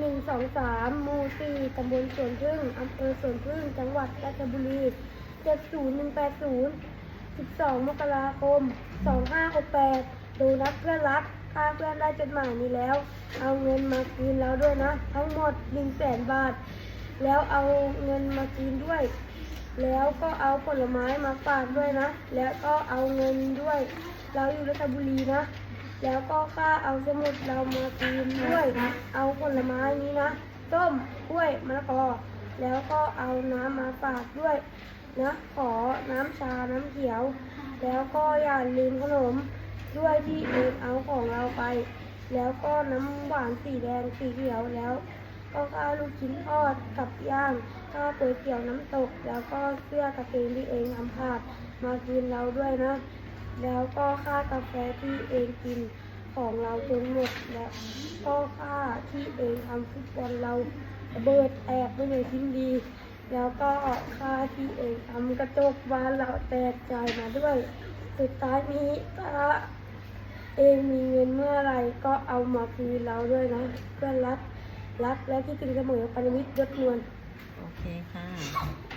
หนึ่งสองสามหมู่สี่ตำบลสวนพึ่งอำเภอสวนพึ่ง จังหวัดราชบุรีเจ็ดศูนย์หนึ่งแปดศูนย์สิบสองมกราคมสองห้าหกแปดดูนัดเพื่อนรักถ้าเพื่อนได้จดหมายนี้แล้ว เอาเงินมาคืนแล้วด้วยนะ ทั้งหมดหนึ่งแสนบาท แล้วเอาเงินมาคืนด้วย แล้วก็เอาผลไม้มาฝากด้วยนะ แล้วก็เอาเงินด้วย เราอยู่ราชบุรีนะ แล้วก็ค่าเอาสมุดเรามาคืนด้วย เอาผลไม้นี้นะต้มกล้วยมะละกอแล้วก็เอาน้ำมาฝากด้วยนะขอน้ำชาน้ำเขียว แล้วก็อย่าลืมขนมด้วยที่เองเอาของเราไป แล้วก็น้ำหวานสีแดงสีเขียวแล้ว ก็ข้าวลูกชิ้นทอดกับย่างข้าวก๋วยเตี๋ยวน้ำตก แล้วก็เสื้อกางเกงที่เองทำขาดมาคืนเราด้วยนะ แล้วก็ค่ากาแฟที่เองกินของเราจนหมดแล้วก็ค่าที่เองทำฟุตบอลเราระเบิดแตกไม่เลยทิ้งดี แล้วก็ค่าที่เองทำกระจกบานเราแตกใจายมาด้วย สุดท้ายนี้ถ้าเองมีเงินเมื่อไรก็เอามาคืนเราด้วยนะเพื่อนรักรักและที่ถึงเสมอปรมิตรยศนวลโอเคค่ะ